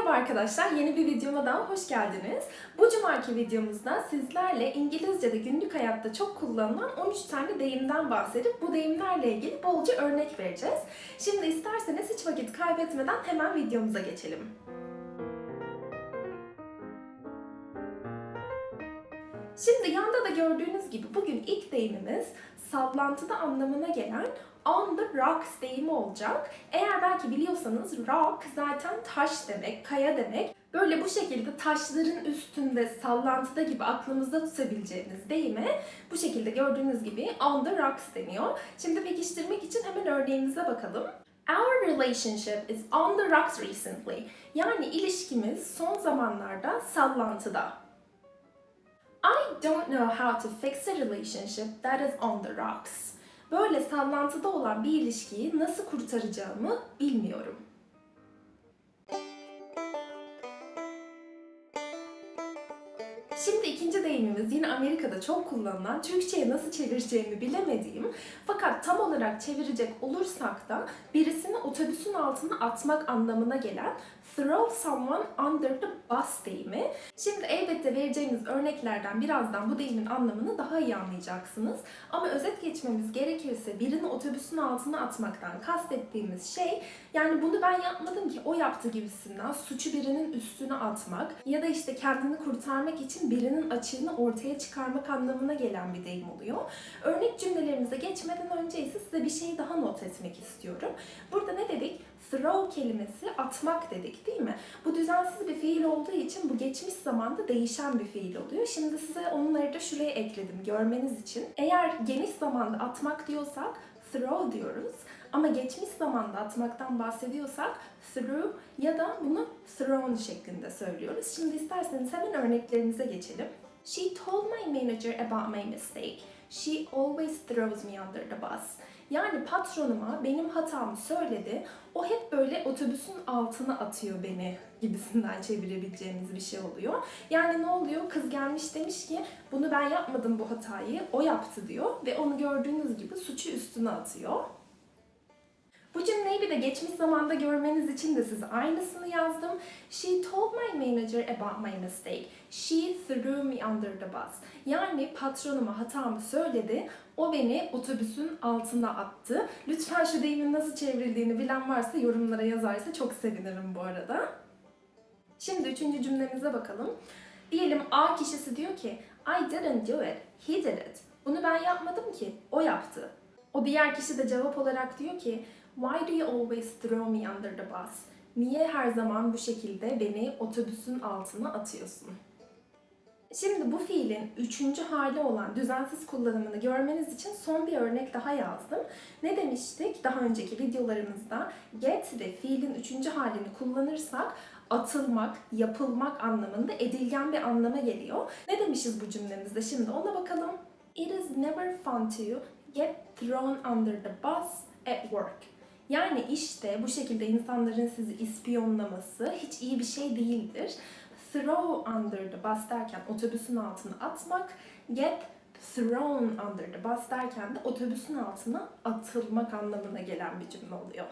Merhaba arkadaşlar, yeni bir videoma daha hoş geldiniz. Bu cumartesi videomuzda sizlerle İngilizce'de günlük hayatta çok kullanılan 13 tane deyimden bahsedip bu deyimlerle ilgili bolca örnek vereceğiz. Şimdi isterseniz hiç vakit kaybetmeden hemen videomuza geçelim. Şimdi yanda da gördüğünüz gibi bugün ilk deyimimiz sallantıda anlamına gelen on the rocks deyimi olacak. Eğer belki biliyorsanız rock zaten taş demek, kaya demek. Böyle bu şekilde taşların üstünde sallantıda gibi aklımızda tutabileceğiniz deyime bu şekilde gördüğünüz gibi on the rocks deniyor. Şimdi pekiştirmek için hemen örneğimize bakalım. Our relationship is on the rocks recently. Yani ilişkimiz son zamanlarda sallantıda. I don't know how to fix a relationship that is on the rocks. Böyle sallantıda olan bir ilişkiyi nasıl kurtaracağımı bilmiyorum. Şimdi ikinci deyimimiz yine Amerika'da çok kullanılan, Türkçe'ye nasıl çevireceğimi bilemediğim fakat tam olarak çevirecek olursak da birisini otobüsün altına atmak anlamına gelen throw someone under the bus deyimi. Şimdi elbette vereceğimiz örneklerden birazdan bu deyimin anlamını daha iyi anlayacaksınız. Ama özet geçmemiz gerekirse birini otobüsün altına atmaktan kastettiğimiz şey yani bunu ben yapmadım ki o yaptı gibisinden suçu birinin üstüne atmak ya da işte kendini kurtarmak için birinin açığını ortaya çıkarmak anlamına gelen bir deyim oluyor. Örnek cümlelerimize geçmeden önce ise size bir şey daha not etmek istiyorum. Burada ne dedik? Throw kelimesi atmak dedik değil mi? Bu düzensiz bir fiil olduğu için bu geçmiş zamanda değişen bir fiil oluyor. Şimdi size onları da şuraya ekledim görmeniz için. Eğer geniş zamanda atmak diyorsak throw diyoruz. Ama geçmiş zamanda atmaktan bahsediyorsak through ya da bunu thrown şeklinde söylüyoruz. Şimdi isterseniz hemen örneklerimize geçelim. She told my manager about my mistake. She always throws me under the bus. Yani patronuma benim hatamı söyledi. O hep böyle otobüsün altına atıyor beni gibisinden çevirebileceğimiz bir şey oluyor. Yani ne oluyor? Kız gelmiş demiş ki bunu ben yapmadım bu hatayı, o yaptı diyor ve onu gördüğünüz gibi suçu üstüne atıyor. Bu cümleyi bir de geçmiş zamanda görmeniz için de size aynısını yazdım. She told my manager about my mistake. She threw me under the bus. Yani patronuma hatamı söyledi. O beni otobüsün altına attı. Lütfen şu deyimin nasıl çevrildiğini bilen varsa yorumlara yazarsa çok sevinirim bu arada. Şimdi üçüncü cümlemize bakalım. Diyelim A kişisi diyor ki I didn't do it, he did it. Bunu ben yapmadım ki, o yaptı. O diğer kişi de cevap olarak diyor ki Why do you always throw me under the bus? Niye her zaman bu şekilde beni otobüsün altına atıyorsun? Şimdi bu fiilin üçüncü hali olan düzensiz kullanımını görmeniz için son bir örnek daha yazdım. Ne demiştik daha önceki videolarımızda? Get ve fiilin üçüncü halini kullanırsak atılmak, yapılmak anlamında edilgen bir anlama geliyor. Ne demişiz bu cümlemizde şimdi ona bakalım. It is never fun to get thrown under the bus at work. Yani işte bu şekilde insanların sizi ispiyonlaması hiç iyi bir şey değildir. Throw under the bus derken otobüsün altına atmak, get thrown under the bus derken de otobüsün altına atılmak anlamına gelen bir cümle oluyor.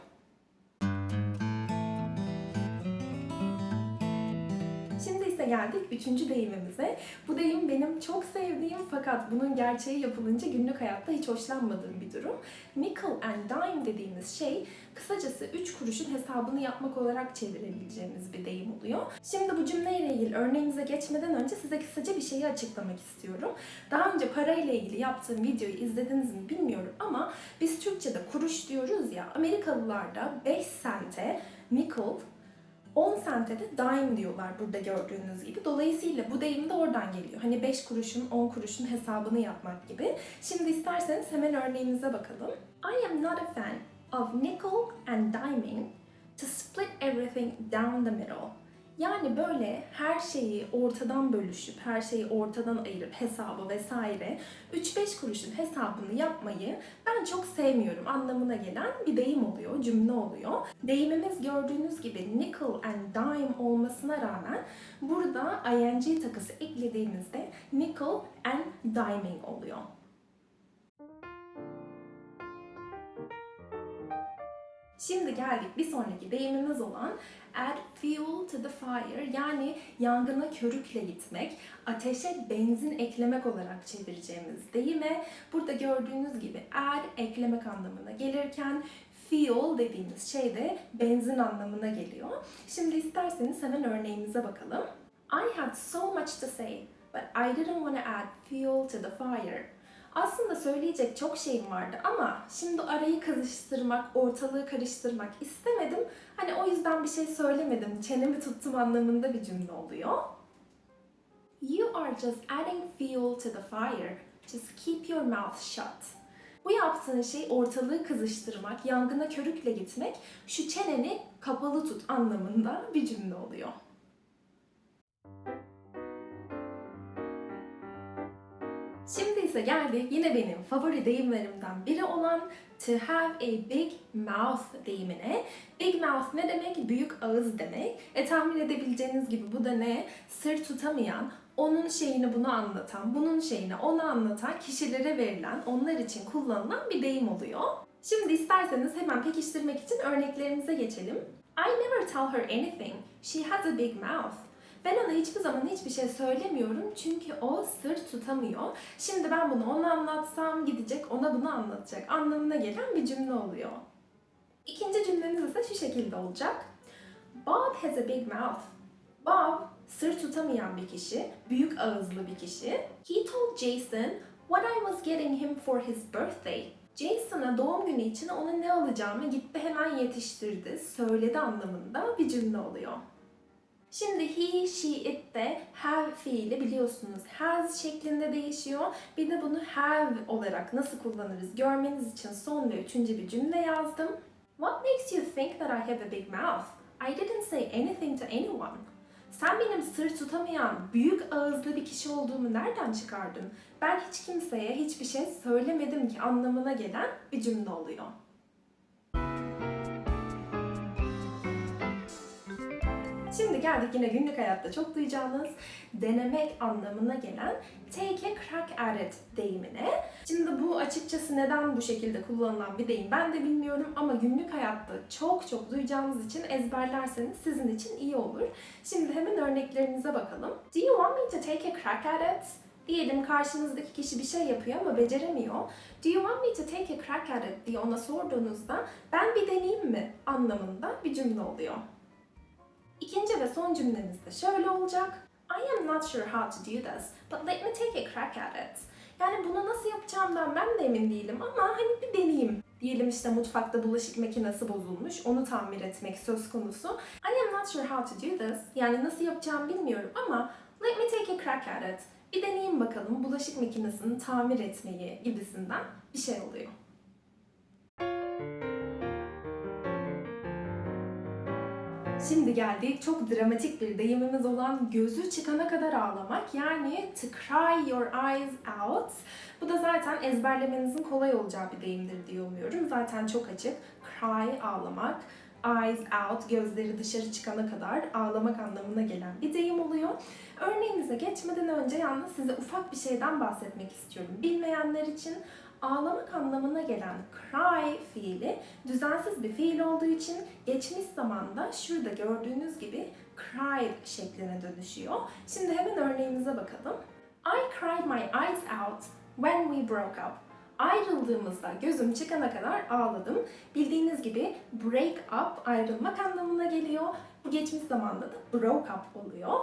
İse geldik üçüncü deyimimize. Bu deyim benim çok sevdiğim fakat bunun gerçeği yapılınca günlük hayatta hiç hoşlanmadığım bir durum. Nickel and dime dediğimiz şey kısacası 3 kuruşun hesabını yapmak olarak çevirebileceğimiz bir deyim oluyor. Şimdi bu cümleyle ilgili örneğimize geçmeden önce size kısaca bir şeyi açıklamak istiyorum. Daha önce parayla ilgili yaptığım videoyu izlediniz mi bilmiyorum ama biz Türkçe'de kuruş diyoruz ya Amerikalılar da 5 sente nickel 10 sente de dime diyorlar burada gördüğünüz gibi. Dolayısıyla bu deyim de oradan geliyor. Hani 5 kuruşun 10 kuruşun hesabını yapmak gibi. Şimdi isterseniz hemen örneğimize bakalım. I am not a fan of nickel and diming to split everything down the middle. Yani böyle her şeyi ortadan bölüşüp, her şeyi ortadan ayırıp hesabı vesaire 3-5 kuruşun hesabını yapmayı ben çok sevmiyorum anlamına gelen bir deyim oluyor, cümle oluyor. Deyimimiz gördüğünüz gibi nickel and dime olmasına rağmen burada ing takısı eklediğimizde nickel and diming oluyor. Şimdi geldik bir sonraki deyimimiz olan add fuel to the fire yani yangına körükle gitmek, ateşe benzin eklemek olarak çevireceğimiz deyime burada gördüğünüz gibi add eklemek anlamına gelirken fuel dediğimiz şey de benzin anlamına geliyor. Şimdi isterseniz hemen örneğimize bakalım. I had so much to say, but I didn't want to add fuel to the fire. Aslında söyleyecek çok şeyim vardı ama şimdi arayı karıştırmak, ortalığı karıştırmak istemedim. Hani o yüzden bir şey söylemedim, çenemi tuttum anlamında bir cümle oluyor. You are just adding fuel to the fire. Just keep your mouth shut. Bu yaptığın şey ortalığı kızıştırmak, yangına körükle gitmek, şu çeneni kapalı tut anlamında bir cümle oluyor. Şimdi ise geldik yine benim favori deyimlerimden biri olan to have a big mouth deyimine. Big mouth ne demek? Büyük ağız demek. E tahmin edebileceğiniz gibi bu da ne? Sır tutamayan, onun şeyini bunu anlatan, bunun şeyini ona anlatan kişilere verilen, onlar için kullanılan bir deyim oluyor. Şimdi isterseniz hemen pekiştirmek için örneklerimize geçelim. I never tell her anything. She has a big mouth. Ben ona hiçbir zaman hiçbir şey söylemiyorum çünkü o sır tutamıyor. Şimdi ben bunu ona anlatsam gidecek ona bunu anlatacak anlamına gelen bir cümle oluyor. İkinci cümlemiz ise şu şekilde olacak. Bob has a big mouth. Bob sır tutamayan bir kişi, büyük ağızlı bir kişi. He told Jason what I was getting him for his birthday. Jason'a doğum günü için ona ne alacağımı gitti hemen yetiştirdi, söyledi anlamında bir cümle oluyor. Şimdi he, she, it de have fiili biliyorsunuz has şeklinde değişiyor. Bir de bunu have olarak nasıl kullanırız görmeniz için son ve üçüncü bir cümle yazdım. What makes you think that I have a big mouth? I didn't say anything to anyone. Sen benim sır tutamayan, büyük ağızlı bir kişi olduğumu nereden çıkardın? Ben hiç kimseye hiçbir şey söylemedim ki anlamına gelen bir cümle oluyor. Şimdi geldik yine günlük hayatta çok duyacağınız denemek anlamına gelen take a crack at it deyimine. Şimdi bu açıkçası neden bu şekilde kullanılan bir deyim ben de bilmiyorum ama günlük hayatta çok çok duyacağınız için ezberlerseniz sizin için iyi olur. Şimdi hemen örneklerinize bakalım. Do you want me to take a crack at it? Diyelim karşınızdaki kişi bir şey yapıyor ama beceremiyor. Do you want me to take a crack at it diye ona sorduğunuzda ben bir deneyeyim mi anlamında bir cümle oluyor. İkinci ve son cümlemiz de şöyle olacak. I am not sure how to do this, but let me take a crack at it. Yani bunu nasıl yapacağımdan ben de emin değilim ama hani bir deneyeyim. Diyelim işte mutfakta bulaşık makinesi bozulmuş, onu tamir etmek söz konusu. I am not sure how to do this. Yani nasıl yapacağımı bilmiyorum ama let me take a crack at it. Bir deneyeyim bakalım bulaşık makinesini tamir etmeyi gibisinden bir şey oluyor. Şimdi geldik çok dramatik bir deyimimiz olan gözü çıkana kadar ağlamak yani to cry your eyes out. Bu da zaten ezberlemenizin kolay olacağı bir deyimdir diye umuyorum. Zaten çok açık. Cry ağlamak, eyes out gözleri dışarı çıkana kadar ağlamak anlamına gelen bir deyim oluyor. Örneğinize geçmeden önce yalnız size ufak bir şeyden bahsetmek istiyorum. Bilmeyenler için ağlamak anlamına gelen cry fiili düzensiz bir fiil olduğu için geçmiş zamanda şurada gördüğünüz gibi cried şekline dönüşüyor. Şimdi hemen örneğimize bakalım. I cried my eyes out when we broke up. Ayrıldığımızda gözüm çıkana kadar ağladım. Bildiğiniz gibi break up ayrılmak anlamına geliyor. Bu geçmiş zamanda da broke up oluyor.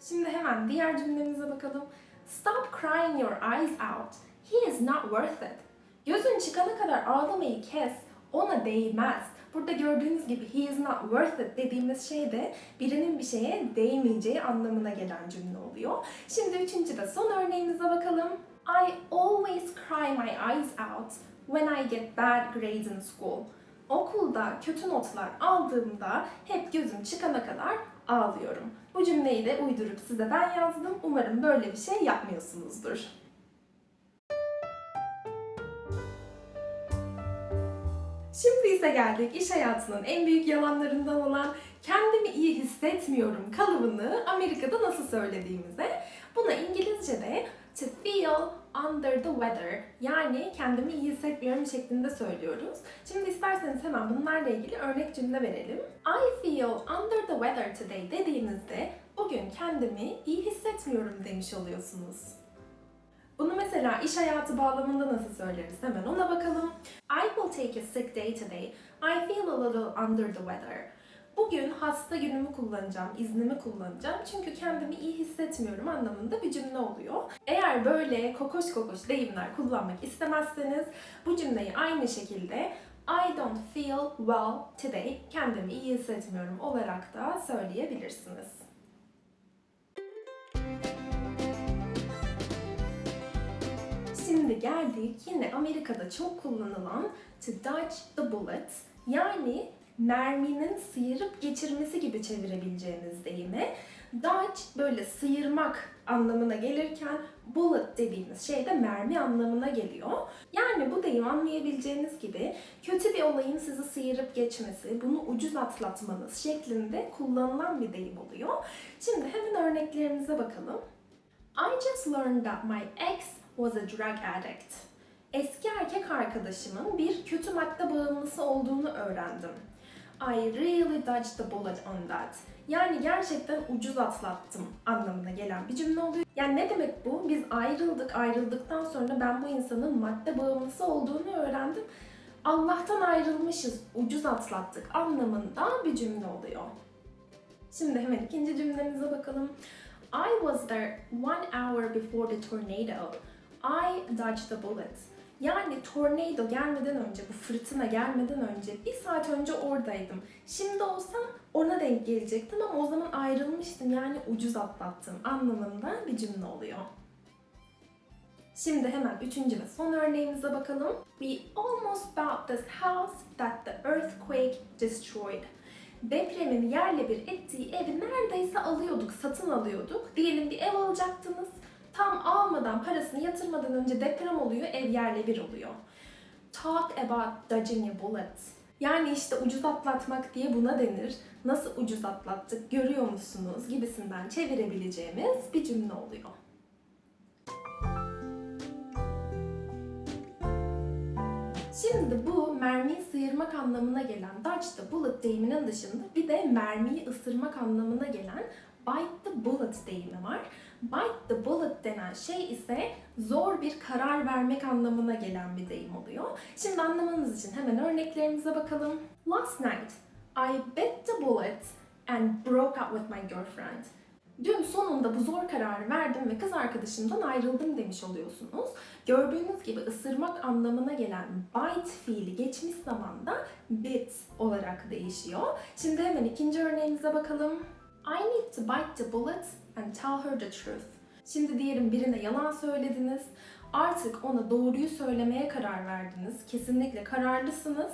Şimdi hemen diğer cümlemize bakalım. Stop crying your eyes out. He is not worth it. Gözün çıkana kadar ağlamayı kes. Ona değmez. Burada gördüğünüz gibi he is not worth it dediğimiz şey de birinin bir şeye değmeyeceği anlamına gelen cümle oluyor. Şimdi üçüncü de son örneğimize bakalım. I always cry my eyes out when I get bad grades in school. Okulda kötü notlar aldığımda hep gözüm çıkana kadar ağlıyorum. Bu cümleyi de uydurup size ben yazdım. Umarım böyle bir şey yapmıyorsunuzdur. Şimdi ise geldik iş hayatının en büyük yalanlarından olan kendimi iyi hissetmiyorum kalıbını Amerika'da nasıl söylediğimize. Buna İngilizce'de to feel under the weather. Yani kendimi iyi hissetmiyorum şeklinde söylüyoruz. Şimdi isterseniz hemen bunlarla ilgili örnek cümle verelim. I feel under the weather today dediğinizde bugün kendimi iyi hissetmiyorum demiş oluyorsunuz. Bunu mesela iş hayatı bağlamında nasıl söyleriz? Hemen ona bakalım. I will take a sick day today. I feel a little under the weather. Bugün hasta günümü kullanacağım, iznimi kullanacağım çünkü kendimi iyi hissetmiyorum anlamında bir cümle oluyor. Eğer böyle kokoş kokoş deyimler kullanmak istemezseniz bu cümleyi aynı şekilde I don't feel well today, kendimi iyi hissetmiyorum olarak da söyleyebilirsiniz. Şimdi geldik yine Amerika'da çok kullanılan to dodge the bullet yani merminin sıyırıp geçirmesi gibi çevirebileceğimiz deyimi. Dodge böyle sıyırmak anlamına gelirken bullet dediğimiz şey de mermi anlamına geliyor. Yani bu deyim anlayabileceğiniz gibi kötü bir olayın sizi sıyırıp geçmesi, bunu ucuz atlatmanız şeklinde kullanılan bir deyim oluyor. Şimdi hemen örneklerimize bakalım. I just learned that my ex was a drug addict. Eski erkek arkadaşımın bir kötü madde bağımlısı olduğunu öğrendim. I really dodged the bullet on that. Yani gerçekten ucuz atlattım anlamına gelen bir cümle oluyor. Yani ne demek bu? Biz ayrıldık, ayrıldıktan sonra ben bu insanın madde bağımlısı olduğunu öğrendim. Allah'tan ayrılmışız, ucuz atlattık anlamında bir cümle oluyor. Şimdi hemen ikinci cümlemize bakalım. I was there one hour before the tornado. I dodged the bullet. Yani tornado gelmeden önce, bu fırtına gelmeden önce bir saat önce oradaydım. Şimdi olsam ona denk gelecektim ama o zaman ayrılmıştım yani ucuz atlattım anlamında bir cümle oluyor. Şimdi hemen üçüncü ve son örneğimize bakalım. We almost bought this house that the earthquake destroyed. Depremin yerle bir ettiği evi neredeyse alıyorduk, satın alıyorduk. Diyelim bir ev alacaktınız. Tam almadan, parasını yatırmadan önce deprem oluyor, ev yerle bir oluyor. Talk about dodging a bullet. Yani işte ucuz atlatmak diye buna denir. Nasıl ucuz atlattık görüyor musunuz gibisinden çevirebileceğimiz bir cümle oluyor. Şimdi bu mermiyi sıyırmak anlamına gelen dodge the bullet deyiminin dışında bir de mermiyi ısırmak anlamına gelen bite the bullet deyimi var. Bite the bullet denen şey ise zor bir karar vermek anlamına gelen bir deyim oluyor. Şimdi anlamanız için hemen örneklerimize bakalım. Last night I bit the bullet and broke up with my girlfriend. Dün sonunda bu zor kararı verdim ve kız arkadaşımdan ayrıldım demiş oluyorsunuz. Gördüğünüz gibi ısırmak anlamına gelen bite fiili geçmiş zamanda bit olarak değişiyor. Şimdi hemen ikinci örneğimize bakalım. I need to bite the bullet and tell her the truth. Şimdi diyelim birine yalan söylediniz. Artık ona doğruyu söylemeye karar verdiniz. Kesinlikle kararlısınız.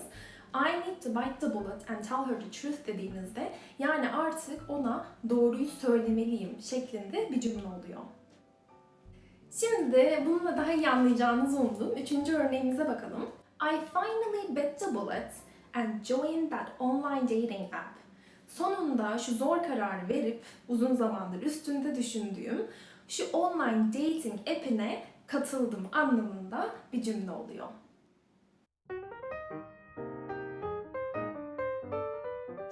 I need to bite the bullet and tell her the truth dediğinizde yani artık ona doğruyu söylemeliyim şeklinde bir cümle oluyor. Şimdi bununla daha iyi anlayacağınızı umduğum üçüncü örneğimize bakalım. I finally bit the bullet and joined that online dating app. Sonunda şu zor kararı verip uzun zamandır üstünde düşündüğüm şu online dating app'ine katıldım anlamında bir cümle oluyor.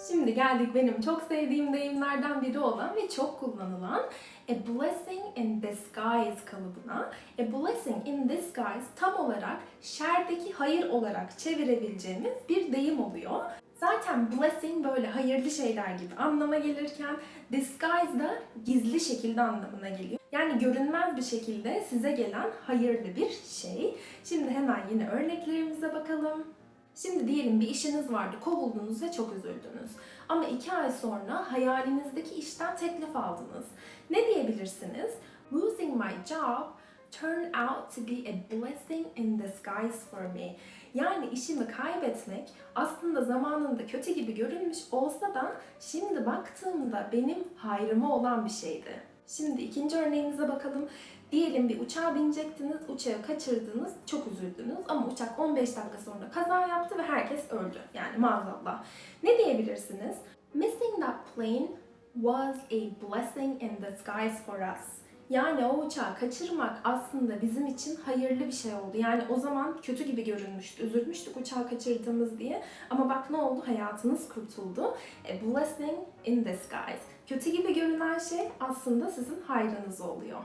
Şimdi geldik benim çok sevdiğim deyimlerden biri olan ve çok kullanılan a blessing in disguise kalıbına. A blessing in disguise tam olarak şerdeki hayır olarak çevirebileceğimiz bir deyim oluyor. Zaten blessing böyle hayırlı şeyler gibi anlama gelirken disguise da gizli şekilde anlamına geliyor. Yani görünmez bir şekilde size gelen hayırlı bir şey. Şimdi hemen yine örneklerimize bakalım. Şimdi diyelim bir işiniz vardı, kovuldunuz ve çok üzüldünüz. Ama iki ay sonra hayalinizdeki işten teklif aldınız. Ne diyebilirsiniz? Losing my job turned out to be a blessing in disguise for me. Yani işimi kaybetmek aslında zamanında kötü gibi görünmüş olsa da şimdi baktığımda benim hayrıma olan bir şeydi. Şimdi ikinci örneğimize bakalım. Diyelim bir uçağa binecektiniz, uçağı kaçırdınız, çok üzüldünüz ama uçak 15 dakika sonra kaza yaptı ve herkes öldü. Yani maazallah. Ne diyebilirsiniz? Missing that plane was a blessing in disguise for us. Yani o uçağı kaçırmak aslında bizim için hayırlı bir şey oldu. Yani o zaman kötü gibi görünmüştü. Üzülmüştük uçağı kaçırdığımız diye. Ama bak ne oldu? Hayatınız kurtuldu. A blessing in disguise. Kötü gibi görünen şey aslında sizin hayrınız oluyor.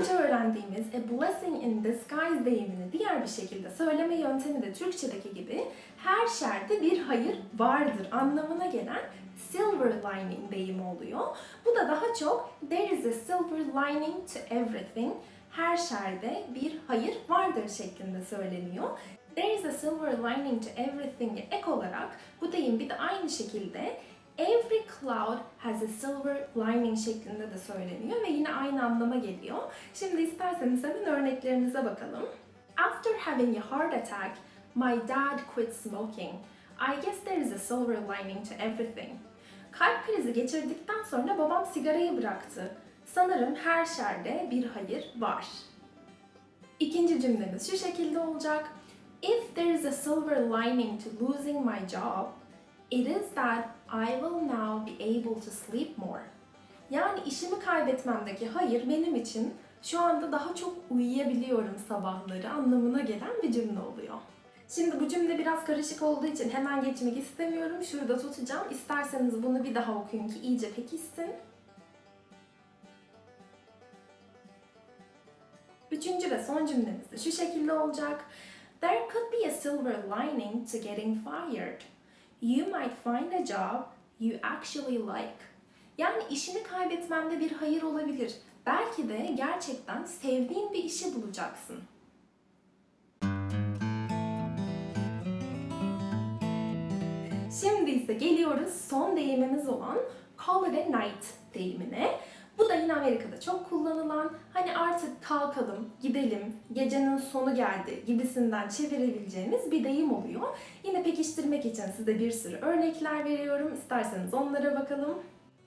Önce öğrendiğimiz a blessing in disguise deyimini diğer bir şekilde söyleme yöntemi de Türkçedeki gibi her şerde bir hayır vardır anlamına gelen silver lining deyimi oluyor. Bu da daha çok there is a silver lining to everything. Her şerde bir hayır vardır şeklinde söyleniyor. There is a silver lining to everything'e ek olarak bu deyim bir de aynı şekilde Every cloud has a silver lining şeklinde de söyleniyor ve yine aynı anlama geliyor. Şimdi isterseniz hemen örneklerimize bakalım. After having a heart attack, my dad quit smoking. I guess there is a silver lining to everything. Kalp krizi geçirdikten sonra babam sigarayı bıraktı. Sanırım her şerde bir hayır var. İkinci cümlemiz şu şekilde olacak. If there is a silver lining to losing my job, It is that I will now be able to sleep more. Yani işimi kaybetmemdeki hayır benim için şu anda daha çok uyuyabiliyorum sabahları anlamına gelen bir cümle oluyor. Şimdi bu cümle biraz karışık olduğu için hemen geçmek istemiyorum. Şurada tutacağım. İsterseniz bunu bir daha okuyun ki iyice pekişsin. Üçüncü ve son cümlemiz de şu şekilde olacak. There could be a silver lining to getting fired you might find a job you actually like. Yani işini kaybetmende bir hayır olabilir. Belki de gerçekten sevdiğin bir işi bulacaksın. Şimdi ise geliyoruz son deyimimiz olan call it a night deyimine. Bu da yine Amerika'da çok kullanılan, hani artık kalkalım, gidelim, gecenin sonu geldi gibisinden çevirebileceğimiz bir deyim oluyor. Yine pekiştirmek için size bir sürü örnekler veriyorum. İsterseniz onlara bakalım.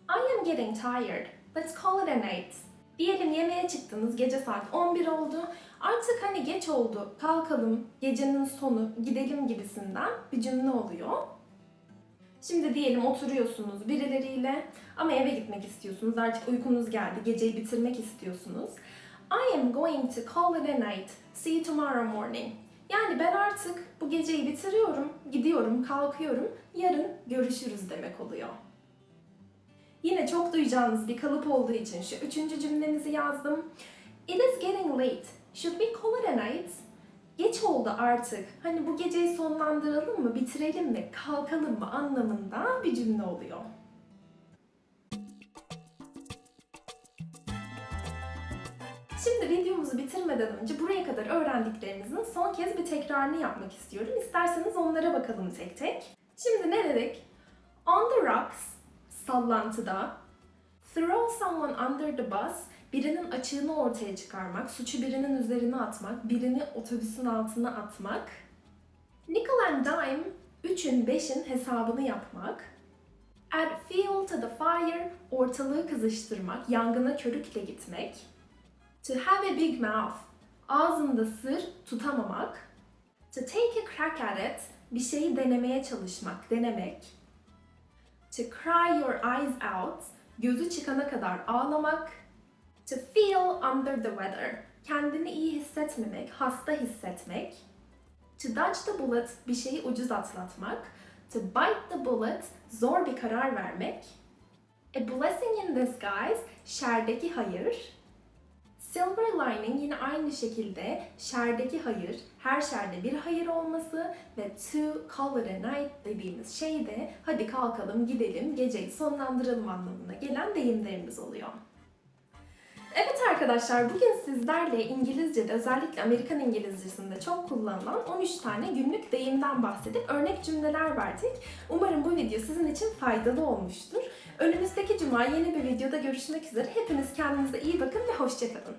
I am getting tired. Let's call it a night. Diyelim yemeğe çıktınız, gece saat 11 oldu. Artık hani geç oldu, kalkalım, gecenin sonu, gidelim gibisinden bir cümle oluyor. Şimdi diyelim oturuyorsunuz birileriyle ama eve gitmek istiyorsunuz. Artık uykunuz geldi. Geceyi bitirmek istiyorsunuz. I am going to call it a night. See you tomorrow morning. Yani ben artık bu geceyi bitiriyorum, gidiyorum, kalkıyorum. Yarın görüşürüz demek oluyor. Yine çok duyacağınız bir kalıp olduğu için şu üçüncü cümlemizi yazdım. It is getting late. Should we call it a night? Geç oldu artık. Hani bu geceyi sonlandıralım mı, bitirelim mi, kalkalım mı anlamında bir cümle oluyor. Şimdi videomuzu bitirmeden önce buraya kadar öğrendiklerinizin son kez bir tekrarını yapmak istiyorum. İsterseniz onlara bakalım tek tek. Şimdi ne dedik? On the rocks, sallantıda. Throw someone under the bus, birinin açığını ortaya çıkarmak, suçu birinin üzerine atmak, birini otobüsün altına atmak. Nickel and dime, üçün beşin hesabını yapmak. Add fuel to the fire, ortalığı kızıştırmak, yangına körükle gitmek. To have a big mouth, ağzında sır tutamamak. To take a crack at it, bir şeyi denemeye çalışmak, denemek. To cry your eyes out, gözü çıkana kadar ağlamak. To feel under the weather, kendini iyi hissetmemek, hasta hissetmek. To dodge the bullet, bir şeyi ucuz atlatmak. To bite the bullet, zor bir karar vermek. A blessing in disguise, şerdeki hayır. Silver lining yine aynı şekilde şerdeki hayır, her şerde bir hayır olması ve to call it a night dediğimiz şey de hadi kalkalım gidelim geceyi sonlandıralım anlamına gelen deyimlerimiz oluyor. Evet arkadaşlar bugün sizlerle İngilizce'de özellikle Amerikan İngilizcesinde çok kullanılan 13 tane günlük deyimden bahsedip örnek cümleler verdik. Umarım bu video sizin için faydalı olmuştur. Önümüzdeki cuma yeni bir videoda görüşmek üzere. Hepiniz kendinize iyi bakın ve hoşçakalın.